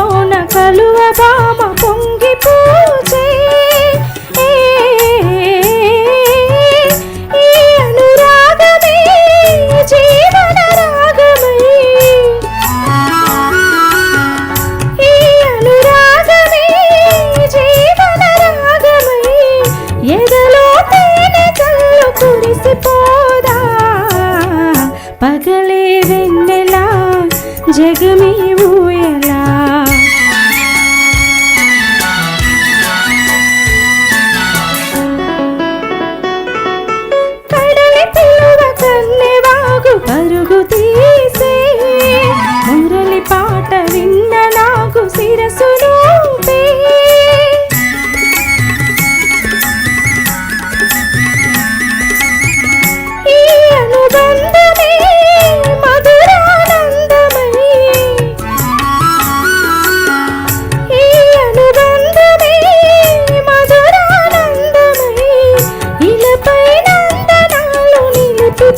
నీటిలోన కలువ బామ పొంగి పూచే పగలే ఈ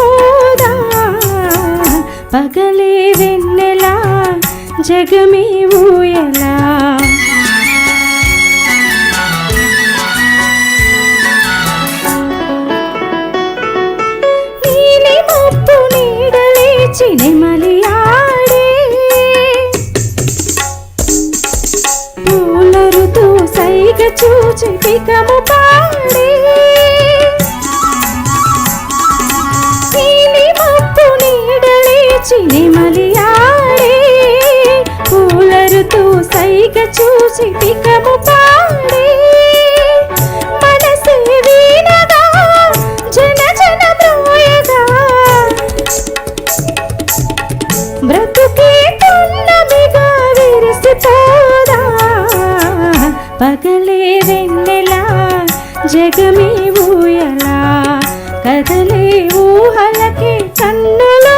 నిలిపిపోదా పగలే వెన్నెలా? జగమే ఊయలా? నీలి ఆడే. పూల ఋతు సైగ చూచి పికము పాడే. నీడలేచి నెమలి ఆడే పూల సైగ చూసి పికము పాడే. మనసే వీణగా జన జన మోయగా. బ్రతుకే పున్నమిగా విరిసిపోదా పగలే వెన్నెలా జగమే ఊయలా. కదలే ఊహలకి కన్నులో